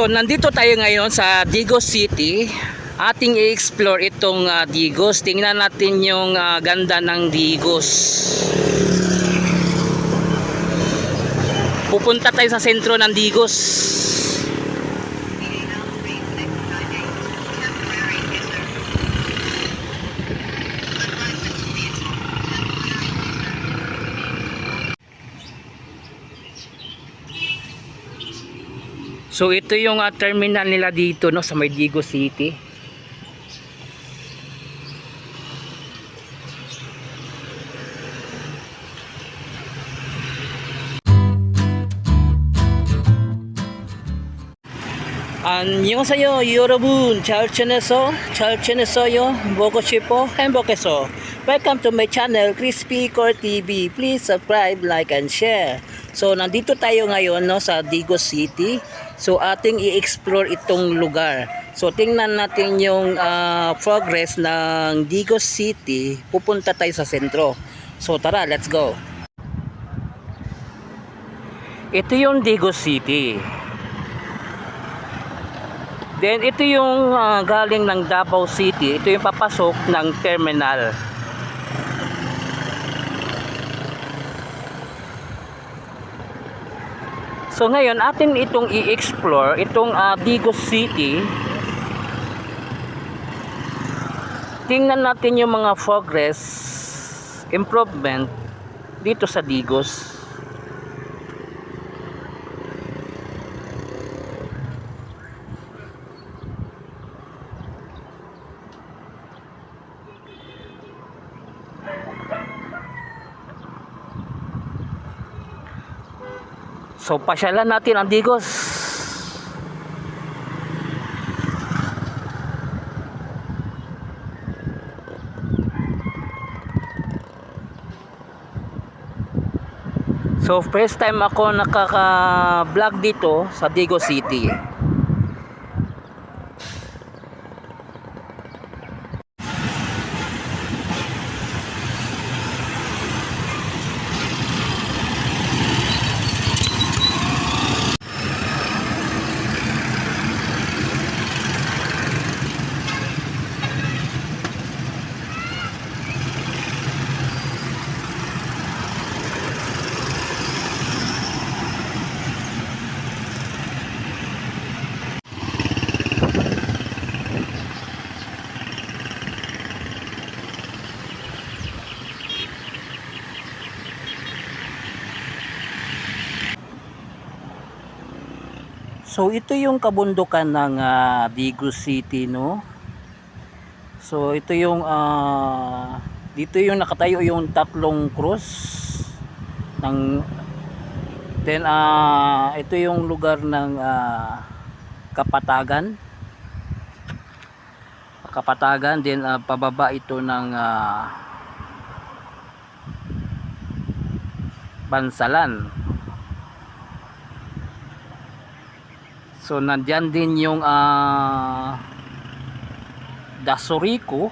So nandito tayo ngayon sa Digos City. Ating i-explore itong ah, Digos. Tingnan natin yung ah, ganda ng Digos. Pupunta tayo sa sentro ng Digos. So ito yung ah, terminal nila dito no sa may Digos City. 안녕하세요 여러분 잘 지내서 잘 지냈어요 먹고 싶어 행복해서 Welcome to my channel Crispy Core TV please subscribe like and share so nandito tayo ngayon no sa Digos City. So ating i-explore itong lugar. So tingnan natin yung ah, progress ng Digos City. Pupunta tayo sa sentro. So tara let's go. Ito yung Digos City. Then ito yung ah, galing ng Davao City, ito yung papasok ng terminal. So ngayon atin itong i-explore itong ah, Digos City. Tingnan natin yung mga progress improvement dito sa Digos. So pasyalan natin ang Digos. So first time ako nakaka-vlog dito sa Digos City. So ito yung kabundukan ng ah, Digos City no. So ito yung ah, dito yung nakatayo yung tatlong cross ng then ah, ito yung lugar ng ah, Kapatagan. Kapatagan then ah, pababa ito ng ah, Bansalan. So nandyan din yung ah Dasorico.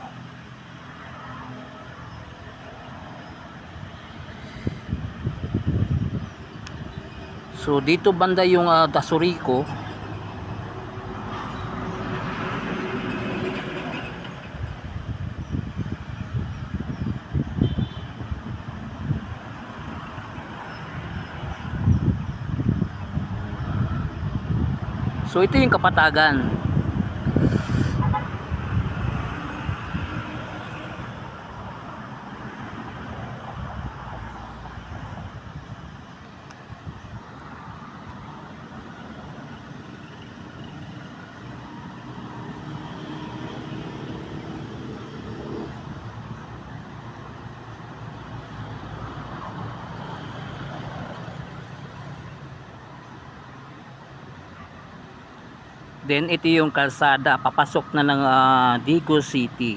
So dito banda yung ah, Dasorico. So ito yung kapatagan. din, ito yung kalsada papasok na ng ah, uh, Digo City.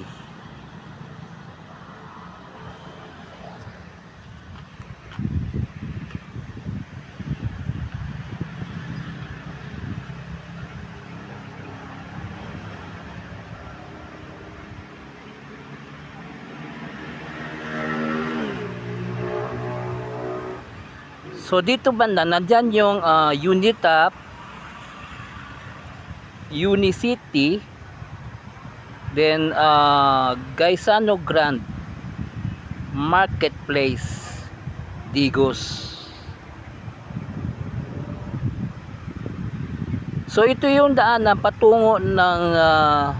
So dito banda, nandyan yung uh, unit up Unicity, then uh, Gaisano Grand, Marketplace, Digos. So ito yung daanan patungo ng uh,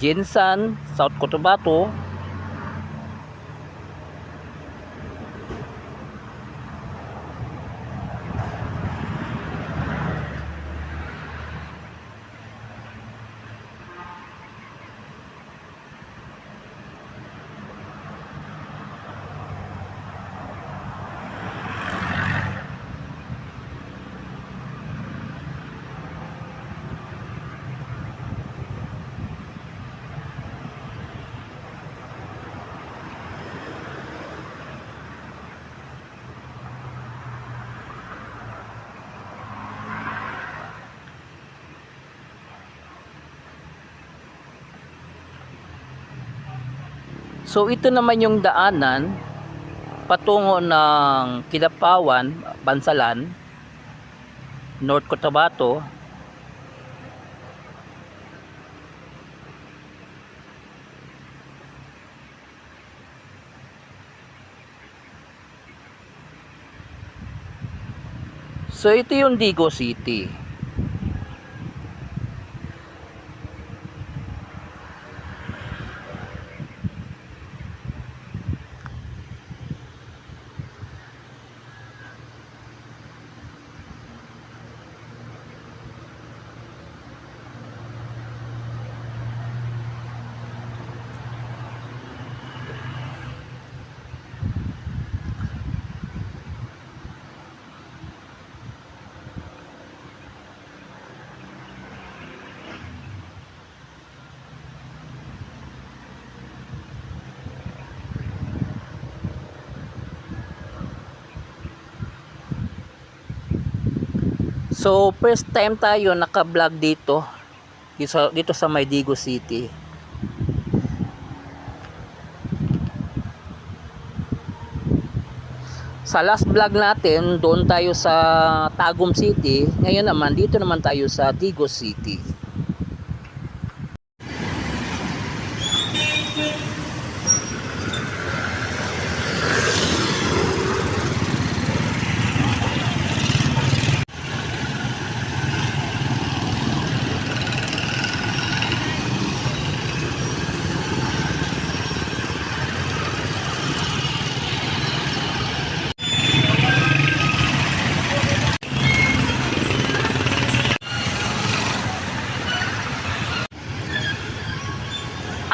Jinsan, South Cotabato. So ito naman yung daanan patungo ng Kidapawan, Bansalan, North Cotabato. So ito yung Digo City. So, first time tayo naka-vlog dito. Dito dito sa Maydigo City. Sa last vlog natin, doon tayo sa Tagum City. Ngayon naman, dito naman tayo sa Digo City.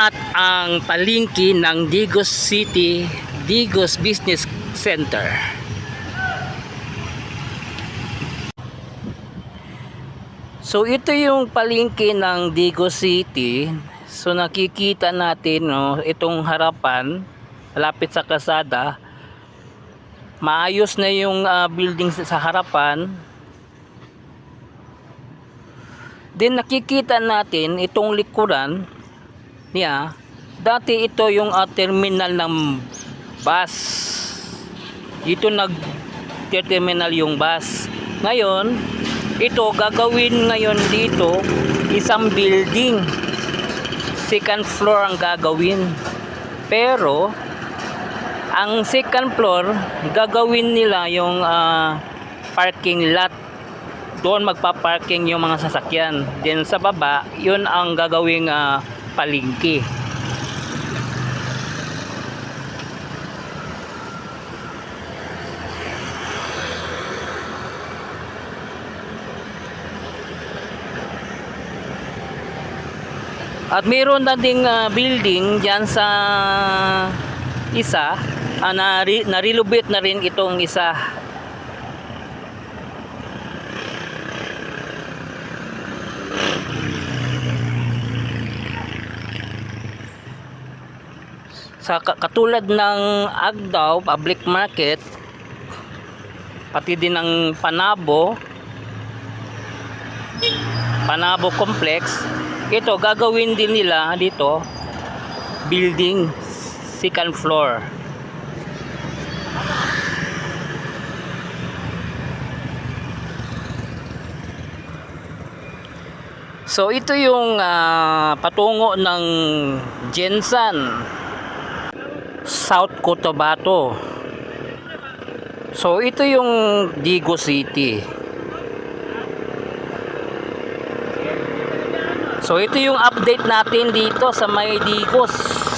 at ang palingki ng Digos City Digos Business Center. So ito yung palingki ng Digos City. So nakikita natin no, itong harapan lapit sa kasada. Maayos na yung ah, building sa sa harapan. Then nakikita natin itong likuran niya, dati ito yung ah, terminal ng bus. Dito nag terminal yung bus. Ngayon, ito gagawin ngayon dito isang building. Second floor ang gagawin. Pero ang second floor gagawin nila yung ah, parking lot doon magpa-parking yung mga sasakyan. Then sa baba, yun ang gagawing ah, palingki. At mayroon na ding ah, building diyan sa isa uh, na na-relocate na rin itong isa. Sa ka- katulad ng Agdaw Public Market pati din ng Panabo Panabo Complex ito gagawin din nila dito building second floor. So ito yung uh, patungo ng Jensan South Cotabato. So ito yung Digo City. So ito yung update natin dito sa may Digos.